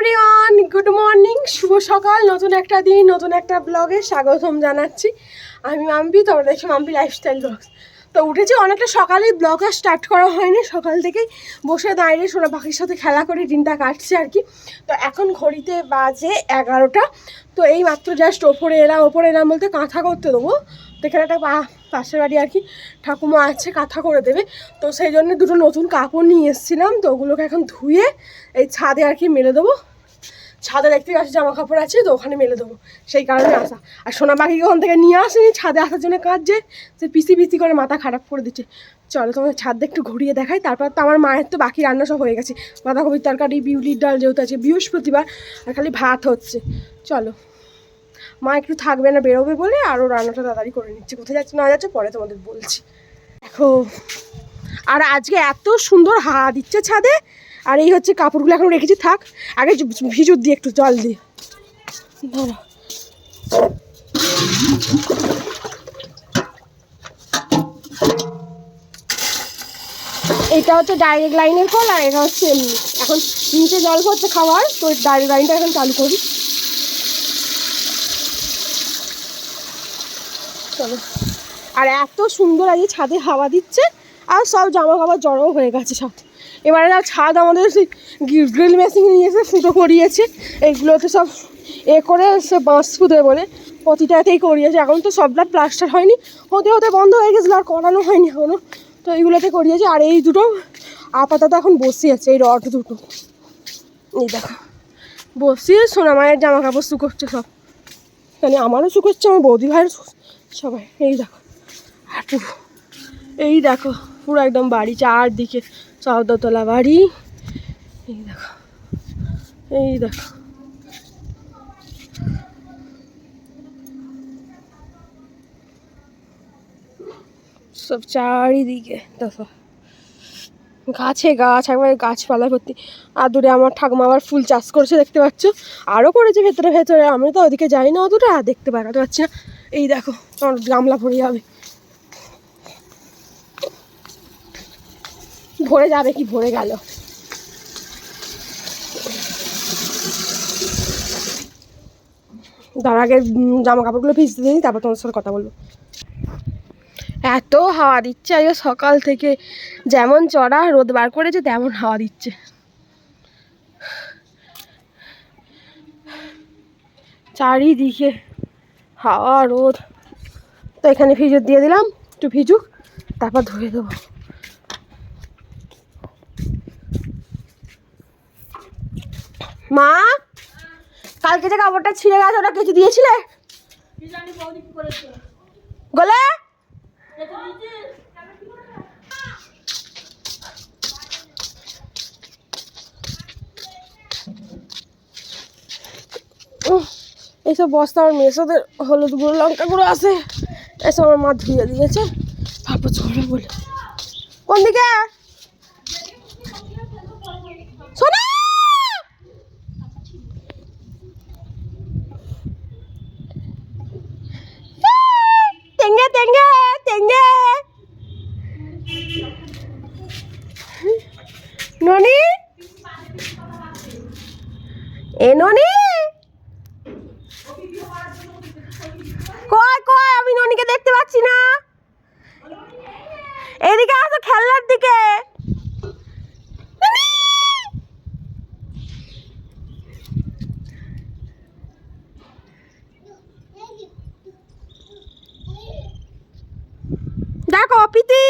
Everyone good morning শুভ সকাল, নতুন একটা দিন, নতুন একটা ব্লগে স্বাগতম জানাচ্ছি। আমি মাম্পি, তোমরা দেখছ মাম্পি লাইফস্টাইল ব্লগস তো উঠেছি, অনেকটা সকালেই ব্লগ আর স্টার্ট করা হয়নি, সকাল থেকেই বসে দাঁড়িয়ে সোনা পাখির সাথে খেলা করে দিনটা কাটছে আর কি। তো এখন ঘড়িতে বাজে এগারোটা, তো এই মাত্র জাস্ট ওপরে এলাম ওপরে এলাম বলতে কাঁথা করতে দেবো। তো এখানে একটা পাশের বাড়ি আর কি, ঠাকুমা আছে, কাঁথা করে দেবে। তো সেই জন্য দুটো নতুন কাপড় নিয়ে এসেছিলাম, তো ওগুলোকে এখন ধুয়ে এই ছাদে আর কি মেলে দেবো। ছাদে দেখতে পাচ্ছি জামা কাপড় আছে, তো ওখানে মেলে দেবো। সেই কারণে আসা। আর সোনা পাখিকে ওখান থেকে নিয়ে আসেনি, ছাদে আসার জন্য কাজ যে সে পিসি পিসি করে মাথা খারাপ করে দিচ্ছে। চলো তোমার ছাদে একটু ঘুরিয়ে দেখাই, তারপর তো আমার মায়ের তো বাকি রান্না সব হয়ে গেছে। বাঁধাকপির তরকারি, বিউলির ডাল যেহেতু আছে, বৃহস্পতিবার, আর খালি ভাত হচ্ছে। চলো। মা একটু থাকবে না, বেরোবে বলে আরও রান্নাটা তাড়াতাড়ি করে নিচ্ছে। কোথায় যাচ্ছে, না যাচ্ছে, পরে তোমাদের বলছি। দেখো, আর আজকে এত সুন্দর হাওয়া দিচ্ছে ছাদে আর এই হচ্ছে কাপড়গুলো এখন রেখেছি, থাক। আগে ভিজুর দিয়ে একটু জল দিয়ে। ধরো এটা হচ্ছে ডাইরেক্ট লাইনের কল আর এটা হচ্ছে এখন নিচে জল পড়ছে খাওয়ার, তো ডাইরেক্ট লাইনটা এখন চালু করি। চলো। আর এত সুন্দর আজকে ছাদে হাওয়া দিচ্ছে, আর সব জামা কাপড় জড়ো হয়ে গেছে সব। এবারে যা ছাদ আমাদের সেই গ্রিল মেশিন নিয়ে এসে ফুটো করিয়েছে। এইগুলোতে সব এ করে সে বাঁশ ফুটে বলে, প্রতিটাতেই করিয়েছে। এখন তো সবটা প্লাস্টার হয়নি, হতে হতে বন্ধ হয়ে গেছিল, আর করানো হয়নি এখনও তো এইগুলোতে করিয়েছে, আর এই দুটো আপাতত এখন বসে আছে, এই রড দুটো। এই দেখো, বসিয়ে সোনা মায়ের জামা কাপড় শুকোচ্ছে সব। মানে আমারও শুকোচ্ছে, আমার বৌদি ভাইয়ের সবাই। এই দেখো, আর এই দেখো, পুরো একদম বাড়ি চারদিকে। চৌদ্দতলা বাড়ি এই দেখো এই দেখো। সব চারিদিকে দেখো। গাছে গাছ, একবারে গাছপালা ভর্তি। আর দূরে আমার ঠাকুমা আবার ফুল চাষ করেছে, দেখতে পাচ্ছ? আরও করেছে ভেতরে ভেতরে। আমি তো ওদিকে যাই না অতটা, দেখতে পারাতে পারছি না। এই দেখো, আমার গামলা ভরে যাবে ভরে যাবে কি ভরে গেল। তার আগে জামা কাপড়গুলো ভিজতে দিই, তারপর তোমার সাথে কথা বলব। এত হাওয়া দিচ্ছে, আজকে সকাল থেকে যেমন চড়া, রোদ বার করেছে, তেমন হাওয়া দিচ্ছে। চারিদিকে হাওয়া, রোদ। তো এখানে ভিজুর দিয়ে দিলাম, একটু ভিজুক তারপর ধুয়ে দেবো। মা, কালকে যে কাপড়টা ছিঁড়ে গেছে, ওটা কিছু দিয়েছিলে? গলে? এইসব বস্তা আমার মেসোদের হলুদ গুঁড়ো, লঙ্কা গুঁড়ো আছে। এসব আমার মা ধুয়ে দিয়েছে। ভাবো ছোড়ে বলে, কোন দিকে? ননি? এ ননি কয় কয় আমি ননিকে দেখতে পাচ্ছি না এদিকে আসো খেলনার দিকে ননি! দেখো পিতি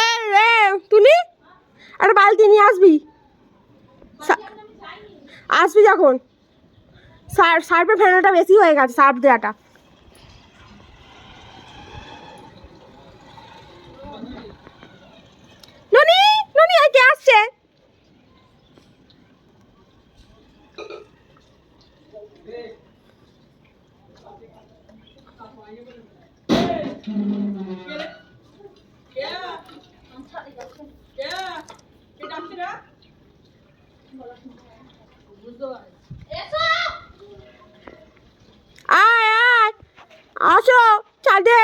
এই রে, তুলি আর বালতি নিয়ে আসবি সা- সার্ফ সার্ফের ফেনাটা বেশি হয়ে গেছে সার্ফ দেওয়াটা ননি ননি আর কে আসছে আয় আয় আসো ছাদে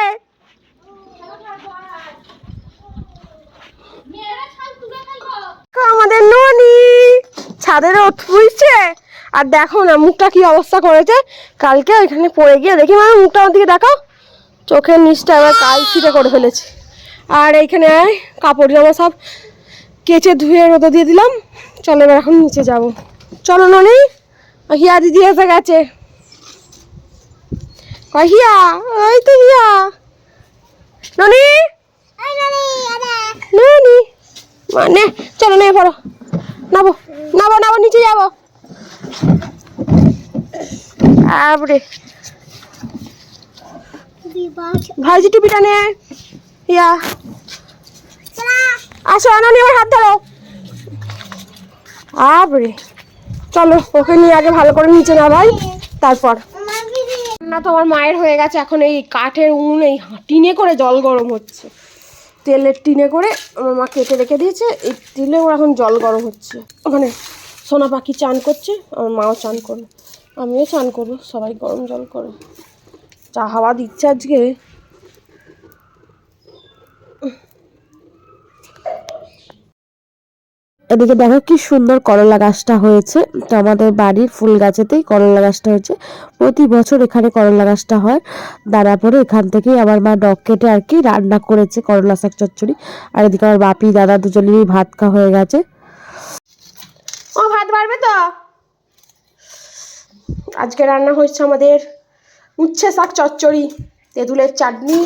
আমাদের ননি ছাদের বুঝছে আর দেখো না মুখটা কি অবস্থা করেছে? কালকে ওইখানে পড়ে গিয়ে দেখি মানে মুখটা আমার দিকে দেখো। চোখের নিচটা আবার কাল ছিটে করে ফেলেছে। আর এইখানে কাপড় জামা সব কেচে ধুয়ে রোদে দিয়ে দিলাম। চলো এবার এখন নিচে যাব। চলো ননি হিয়া দিদি এসে গেছে। কয় হিয়া? ওই তো হিয়া। ননি? ননি? মানে চলো নে পড়ো। নাবো নাবো নাবো নিচে যাব। তারপরে ভাইজি টুপিটা নে ইয়া। আসো আনানি আমার হাত ধরো। আবরে। চলো ওকে নিয়ে আগে ভালো করে নিচে না ভাই তারপর। না তোমার মায়ের হয়ে গেছে এখন এই কাঠের উনুন এই টিনে করে জল গরম হচ্ছে। তেলের টিনে করে আমার মা কেটে রেখে দিয়েছে এই তেলে ওর এখন জল গরম হচ্ছে। ওখানে। সোনা পাখি চান করছে, আমার মাও চান করবে আমিও চান করব, সবাই গরম জল করে। যা হাওয়া দিচ্ছে আজকে। এদিকে দেখো কি সুন্দর করলা গাছটা হয়েছে। তো আমাদের বাড়ির ফুল গাছেতেই করলা গাছটা হয়েছে। প্রতি বছর এখানে করলা গাছটা হয়। দাঁড়া পরে এখান থেকেই আমার মা ডগ কেটে আর কি রান্না করেছে করলা শাক চচ্চড়ি। আর এদিকে আমার বাপি, দাদা দুজনেরই ভাত খাওয়া হয়ে গেছে। ভাত পারবে তো? আজকে রান্না হচ্ছে আমাদের উচ্ছে শাক চচ্চড়ি, তেঁতুলের চাটনি,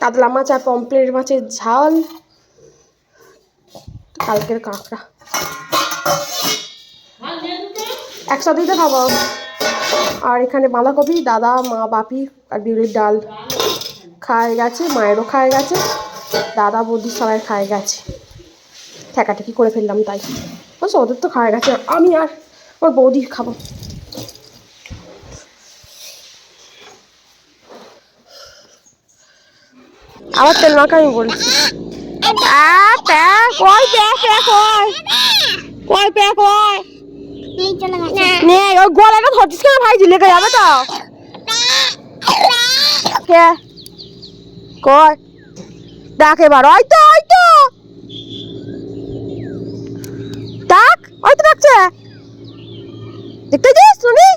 কাতলা মাছ আর পমপ্লেট মাছের ঝাল, কালকের কাঁকড়া। একসাথেই তো খাব। আর এখানে বাঁধাকপি, দাদা, মা, বাপি আর বিউলির ডাল খায় গেছে, মায়েরও খায় গেছে, দাদা, বৌদি সবাই খায় গেছে। ঠেকাঠেকি করে ফেললাম তাই। বলছে ওদের তো খাওয়া গেছে আমি আর ওর বৌদি খাব। আবার তেল মাখা আমি বলছি কই প্যা? নে, ওই কেন ভাই যাবে তো? কই? ডাক এবার ওই তো ওই তো। ওই তো ডাকছে দেখতে পেয়েছিস শুনি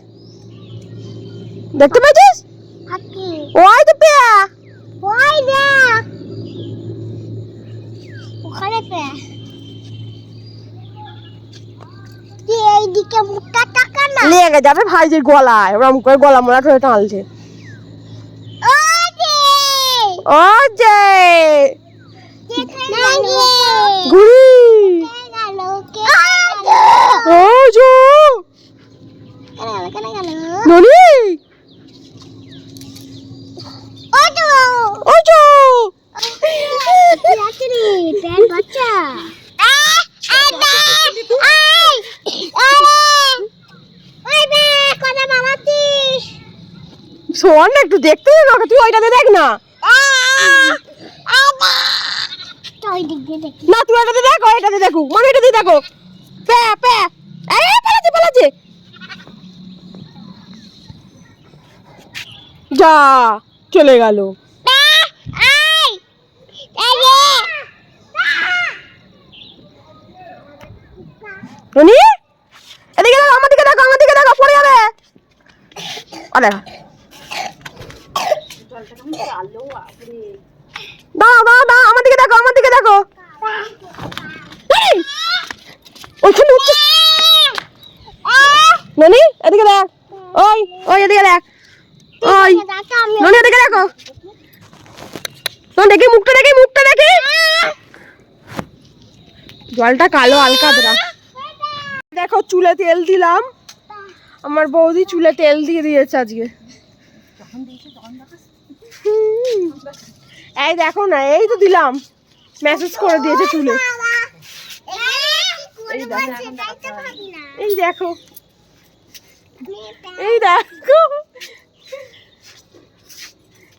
দেখতে পেয়েছিস ওই তো পেয়া। এইদিকে মুখটা টাকা না। লেগে যাবে ভাইজির গলায়। ওরম করে গলা মোলা ধরে টানছে। ও যে। ও শোন না একটু দেখতে দে না তুই ওইটাতে দেখ না। না তুই ওইটাতে দেখ ওইটাতে দেখো মানে এটাতে দেখো প্যা প্যা এই পালাচ্ছে পালাচ্ছে। যা চলে গেল। এদিকে দেখো আমার দিকে দেখো আমার দিকে দেখো পড়ে যাবে। ও দেখো দাঁড়াও দাঁড়াও দাঁড়াও আমার দিকে দেখো আমার দিকে দেখো এই! ওইখানে উঠছে ননি এদিকে দেখ ওই ওই এদিকে দেখ ওই ননি এদিকে দেখো ননি দেখি মুখটা দেখি মুখটা দেখি জলটা কালো আলকাদরা দেখো চুলে তেল দিলাম। আমার বৌদি চুলে তেল দিয়ে দিয়েছে আজকে। এই দেখো না এই তো দিলাম। মেসেজ করে দিয়েছে চুলে। এই দেখো। এই দেখো।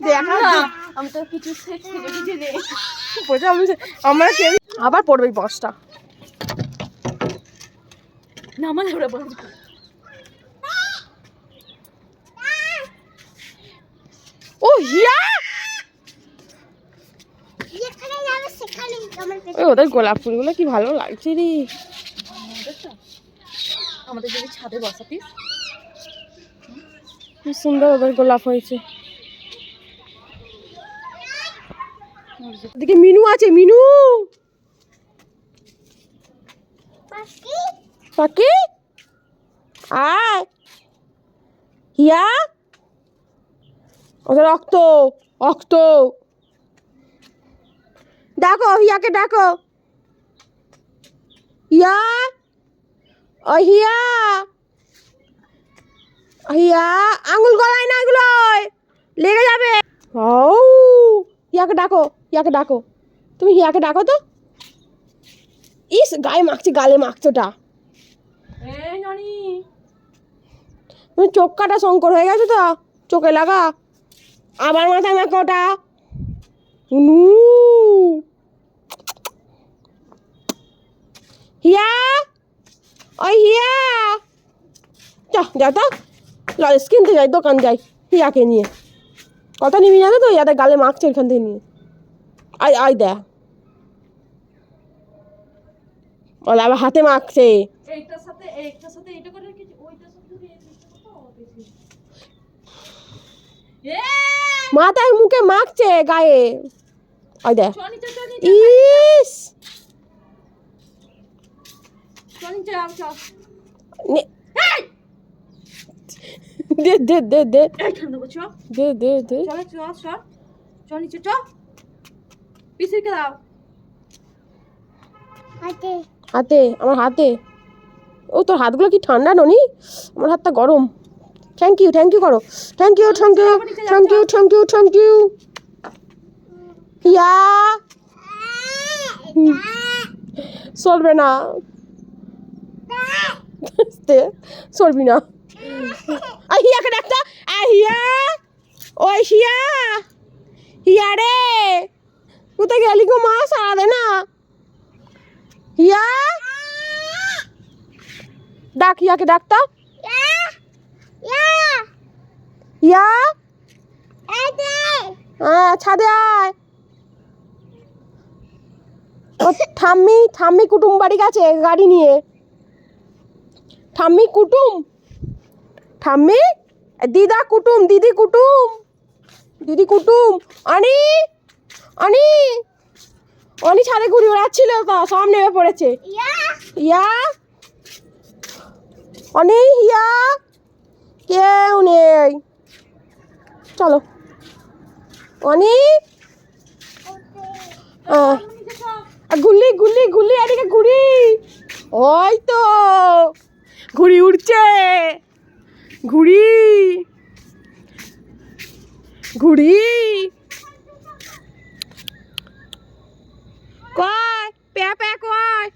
দেখো। আমি তো কিছু নেই বোঝা আমরা আবার পড়বে বসটা না ওরা বন্ধ ও হিয়া! ওই ওদের গোলাপ ফুলগুলো কি ভালো লাগছে রে। আমাদের যদি ছাদে বসাতিস কি সুন্দর ওদের গোলাপ হয়েছে। এদিকে মিনু আছে মিনু। পাখি? আয়। হিয়া? ওদের রক্ত রক্ত। ডাকো হিয়াকে ডাকো। হিয়া? ও হিয়া? হিয়া? আঙুল গলায় না এগুলো লেগে যাবে। ও হিয়াকে ডাকো ইয়াকে ডাকো। তুমি হিয়াকে ডাকো তো? ইস গায়ে মাখছে গালে মাখছোটা তুমি চোখ কাটা শঙ্কর হয়ে গেছে তো? চোখে লাগা। আবার মাথায় মাখো ওটা নু হিয়া? ওই হিয়া। যা যা তো। লজেস কিনতে যাই দোকান যাই হিয়াকে নিয়ে। কত নিবি জানো তো ইয়াদের গালে মাখছে এখান থেকে নিয়ে। আয় আয় দেখ। বলে আবার হাতে মাখছে। মাথায় মুখে মাখছে গায়ে। ওই দেখ। চল চল ইস! চল চল নে- দে দে দে দে। দে দে দে। চল চল চল চল। নিচে চল। পিছিয়ে দাও হাতে। আমার হাতে। ও তোর হাতগুলো কি ঠান্ডা ননি? আমার হাতটা গরম। থ্যাংক ইউ থ্যাংক ইউ করো। Thank you thank you thank you thank you thank you হিয়া। সরবে না। দে, সরবি না। হিয়াকে ডাকতা? আ হিয়া ওই হিয়া হিয়া রে? কোথায় গেলি গো মা, সারা দে না। হিয়া? ডাক হিয়াকে ডাকতা? হিয়া? হ্যাঁ ছাদে আয়। ও ঠাম্মি ঠাম্মি কুটুম বাড়ি গেছে গাড়ি নিয়ে। ঠাম্মি কুটুম? ঠাম্মি দিদা কুটুম দিদি কুটুম। দিদি কুটুম অনি অনি অনি ছাদে ঘুরে বেড়াচ্ছিল তো সব নেমে পড়েছে। ইয়া। অনেক হিয়া কেউ নেই। চলো। অনেক গুলি গুলি গুলি এদিকে ঘুড়ি। ওই তো। ঘুড়ি উড়ছে। ঘুড়ি। ঘুড়ি। প্যা প্যা কয়।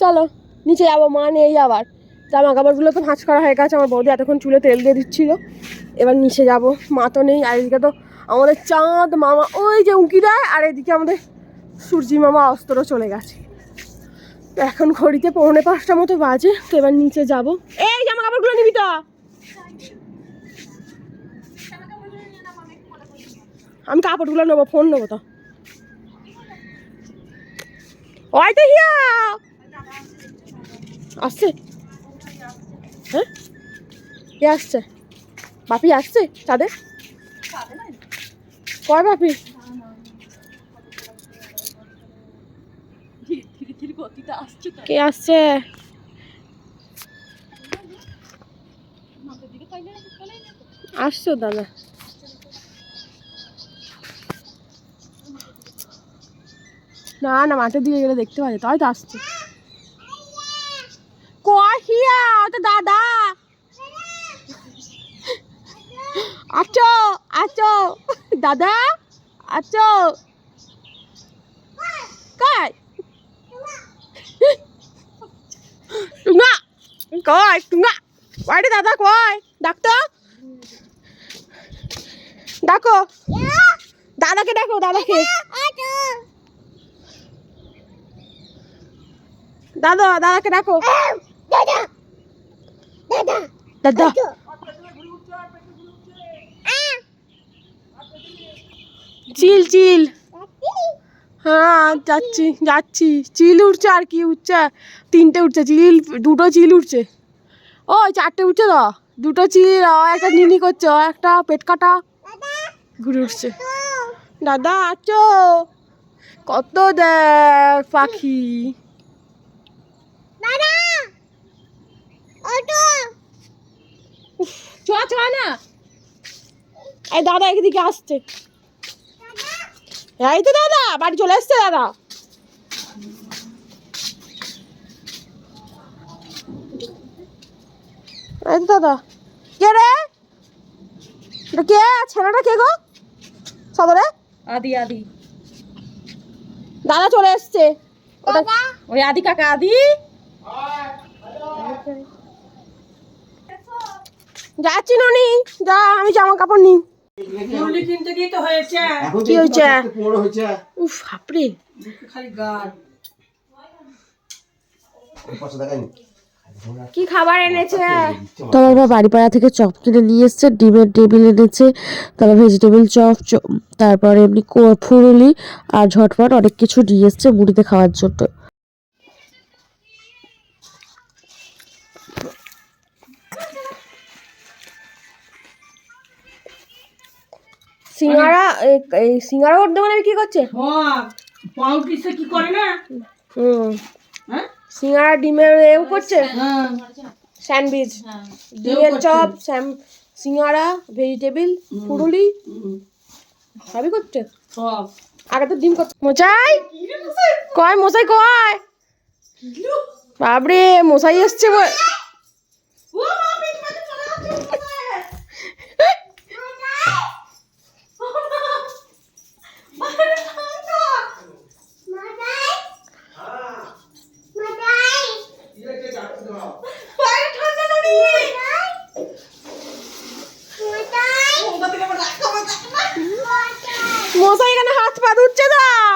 চলো, নিচে যাব, মা নেই আবার। জামা কাপড়গুলো তো ভাঁজ করা হয়ে গেছে, আমার বৌদি এতক্ষণ চুলে তেল দিয়ে দিচ্ছিল। এবার নিচে যাব, মা তো নেই, আর এদিকে তো আমাদের চাঁদ মামা, ওই যে উঁকি দেয় আর এদিকে আমাদের সূর্যি মামা অস্ত্র চলে গেছে। এখন ঘড়িতে পৌনে পাঁচটা মতো বাজে, তো এবার নিচে যাব। এই জামা কাপড়গুলো নিবি তো। আমি কাপড়গুলো নেব ফোন নেব তো। আসছে? হ্যাঁ? কে আসছে? বাপি আসছে? তাদের কয় বাপি। ধীরে ধীরে ধীরে গতিতে আসছে তো কে আসছে? আসছো দাদা। না না মাঠের দিকে গেলে দেখতে পাবে। তাই তো আসছে। কয় হিয়া তো দাদা। আছো আছো দাদা? আছো কয় টুঙ্গা কয় টুঙ্গা? কয় দাদা কয় ডাকতো? ডাকো। দাদাকে ডাকো দাদাকে। দাদা দাদাকে ডাকো। দাদা। চিল চিল। হ্যাঁ যাচ্ছি যাচ্ছি। চিল উঠছে আর কি উঠছে? তিনটে উঠছে চিল দুটো চিল উঠছে। ও চারটে উঠছে তো? দুটো চিল একটা নিনি করছে একটা পেট কাটা। ঘুরে উঠছে। দাদা আছো? কত দেখ পাখি। চ না? এই দাদা একদিকে আসছে। এই তো দাদা বাড়ি চলে এসছে দাদা। এই তো দাদা। কে রে? এটা কে? ছেলেটা কে গো? সদরে? আদি আদি। দাদা চলে এসছে। ওই আদি কাকা আদি। যাচ্ছি ননি যা আমি জামা কাপড় নিই। এখন কি হয়েছে? পনেরো হয়েছে। উফ হাপড়ে পাঁচশো টাকা কি খাবার এনেছে? তবে আমরা বাড়িপাড়া থেকে চপ কিনে নিয়ে এসছে ডিমের টেবিল এনেছে তারপর ভেজিটেবল চপ চ- তারপরে এমনি কো- ফুরুলি আর ঝটপট অনেক কিছু নিয়ে এসছে মুড়িতে খাওয়ার জন্য। সিঙ্গারা এই সিঙ্গারা ওর দোকানে বিক্রি করছে? পাউরুটি কি করে না? হুম। হ্যাঁ? সিঙ্গারা ডিমের এও করছে? হ্যাঁ। স্যান্ডউইচ। ডিমের চপ স্যাম সিঙ্গারা ভেজিটেবল ফুরুলি সবই করছে। সব। আগে তো ডিম করছে। মশাই! কয় মশাই কয়? বাবরে মশাই এসছে বল- মশাই এখানে হাত পা ধুচ্ছে দাও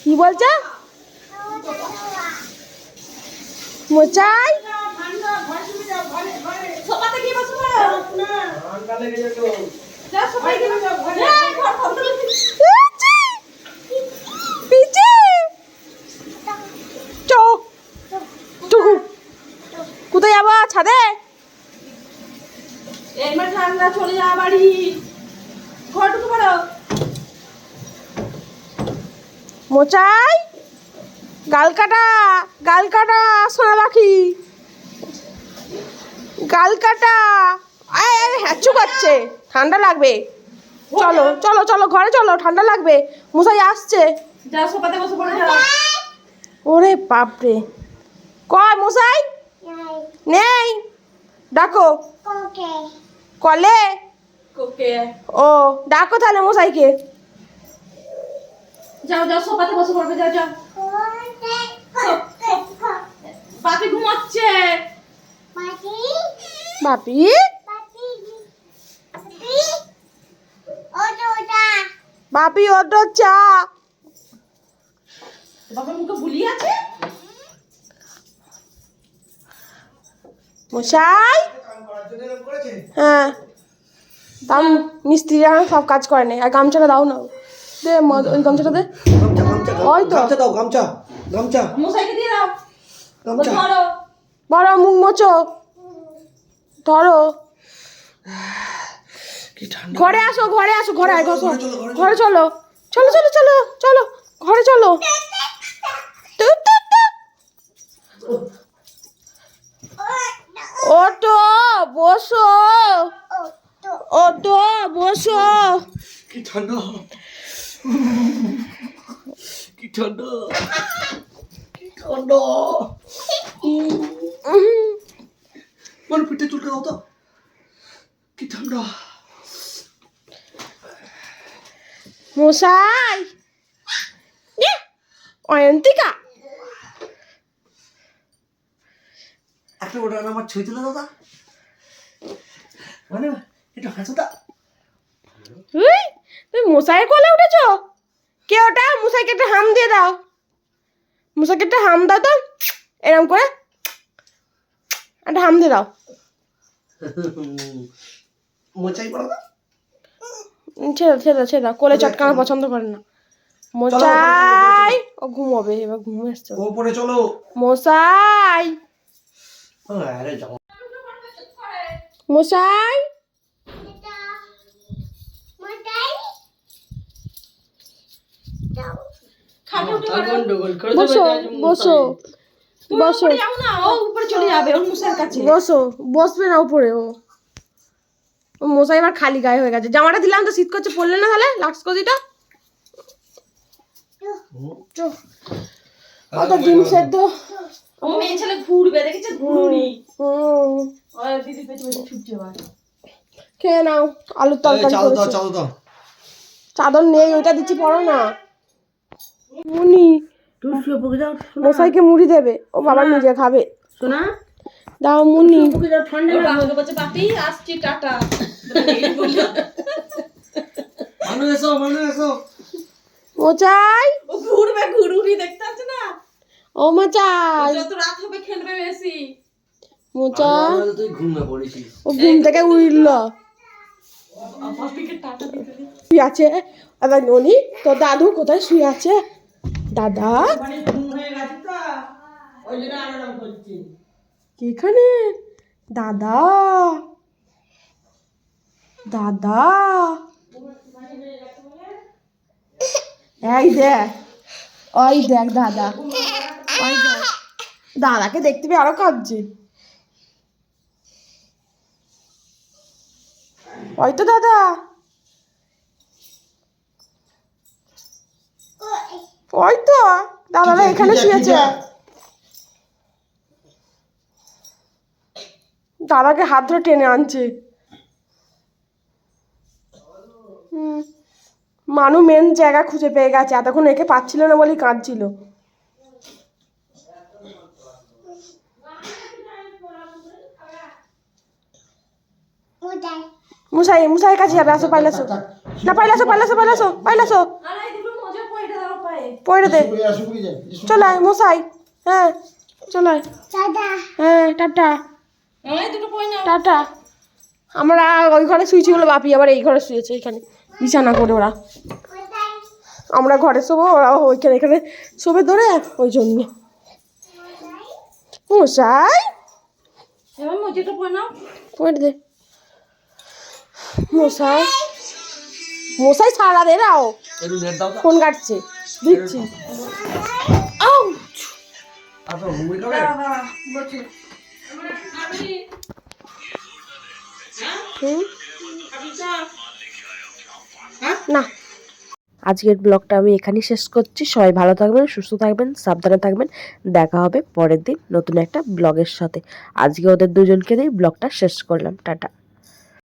কি বলছে? মচাই সোফাতে গিয়ে বসো যা সোফায় গিয়ে বসো পিচে চ টুকু কোথায় যাবা ছাদে? এইবার ঠান্ডা চলে যাওয়া বাড়ি। ঘর ঢুকে পড়ো মোচাই গাল কাটা গাল কাটা সোনা পাখি। গাল কাটা। আয় আয় হ্যাচু করছে। ঠান্ডা লাগবে। চলো চলো চলো ঘরে চলো ঠান্ডা লাগবে। মশাই আসছে। ওরে বাপরে। কয় মশাই নেই। ডাকো। কলে? ও ডাকো তাহলে মশাইকে। যাও যাও সোফাতে বসে পড়বে যাও যাও। পাপি ঘুমাচ্ছে। বাপি? বাপি? ওটো চা। বাবার মুখে বুলি আছে? মশাই? হ্যাঁ। তাম মিস্ত্রিরা সব কাজ করে নেই। আর গামছাটা দাও না। দে ওই গামছাটা দে। ওই তো। গামছা দাও গামছা গামছা। মশাইকে দিয়ে দাও। গামছা। বড় মুখ মোচো ধরো। ঘরে আসো ঘরে আসো ঘরে আয় ঘরে ঘরে চলো, চলো। চলো চলো চলো ঘরে চলো। ওটো বসো। ওটো বসো। কি ঠান্ডা। কি ঠান্ডা। কি ঠান্ডা। মানে পিঠে চুলটা দাও তো। কি ঠান্ডা। মশাই। অয়ন্তিকা। একটা ওটা আমার ছবি তুলে তো মানে একটু হাসো উই, তুমি মশাইয়ের কোলে উঠেছো? কে ওটা? মশাইকে একটা হাম দিয়ে দাও। মুসাকে একটা হাম দাও তো। এরম করে। একটা হাম দিয়ে দাও। মোচাই পড়া দাও ছেড়ে ছেড়ে ছেড়ে কোলে চটকানো পছন্দ করে না। মশাই ও ঘুমোবে এবার ঘুম এসছে ওর। ওপরে চলো। মশাই যাও মশাই। বসো। বসো বসো। উপরে যাও না ও উপরে চলে যাবে ওর মুসার কাছে। বসো বসবে না উপরে ও। মশাই এবার খালি গায়ে হয়ে গেছে। জামাটা দিলাম তো শীত করছে পড়লে না তাহলে? লাক্স কজিটা? কত ডিম সেদ্ধ? ও মেয়ে ছেলে ঘুরবে দেখেছে ঘুরুনি। হুম। ও দিদি পেছনে ছুটছে খেয়ে নাও আলুর তরকারি চাদর দাও চাদর দাও। চাদর নেই ওইটা দিচ্ছি পড়ো না মুনি মশাইকে মুড়ি দেবে ও বাবা নিজে খাবে। শোনা। দাও মুনি ঠান্ডা বাবাকে বলছে পাপি আসছি টাটা। মানু এসো মানু এসো। মোচাই ও ঘুরবে ঘুরুনি দেখতে। ও মোচাই যত রাত হবে খেলবে বেশি মোচা। তুই ঘুমিয়ে পড়েছিস। ও ঘুম থেকে উঠল। শুয়ে আছে। এবার ননি তোর দাদু কোথায় শুয়ে আছে? দাদা? কে এখানে? দাদা। দাদা। এই দেখ ওই দেখ দাদা। দাদাকে দেখতে পেয়ে আরও কাঁদছে। ওই তো দাদা। ওই তো দাদারা এখানে শুয়েছে। দাদাকে হাত ধরে টেনে আনছে। মানু মেন জায়গা খুঁজে পেয়ে গেছে এতক্ষণ একে পাচ্ছিল না বলেই কাঁদছিল। মুসাই মুসাই কাছে যাবে আসো পাইলাসো না পাইলাসো পাইলাসো পাইলাসো পাইলাসো পড়ে দে। চল আয় মশাই হ্যাঁ চল আয়। হ্যাঁ টাটা। টাটা। আমরা ওই ঘরে শুয়েছি বলে বাপি আবার এই ঘরে শুয়েছে এখানে। বিছানা করে ওরা। আমরা ঘরে শোবো ওরা ওইখানে এখানে শোবে ধরে ওই জন্য। মশাই পয় পড়ে দে। মশাই। মশাই সারা দে দাও। ফোন কাটছে। দিচ্ছি। আসো মুড়ি খাবে হুম? না। আজকের ব্লগটা আমি এখানেই শেষ করছি। সবাই ভালো থাকবেন সুস্থ থাকবেন সাবধানে থাকবেন। দেখা হবে পরের দিন নতুন একটা ব্লগের সাথে। আজকে ওদের দুজনকে দিয়ে ব্লগটা শেষ করলাম। টাটা।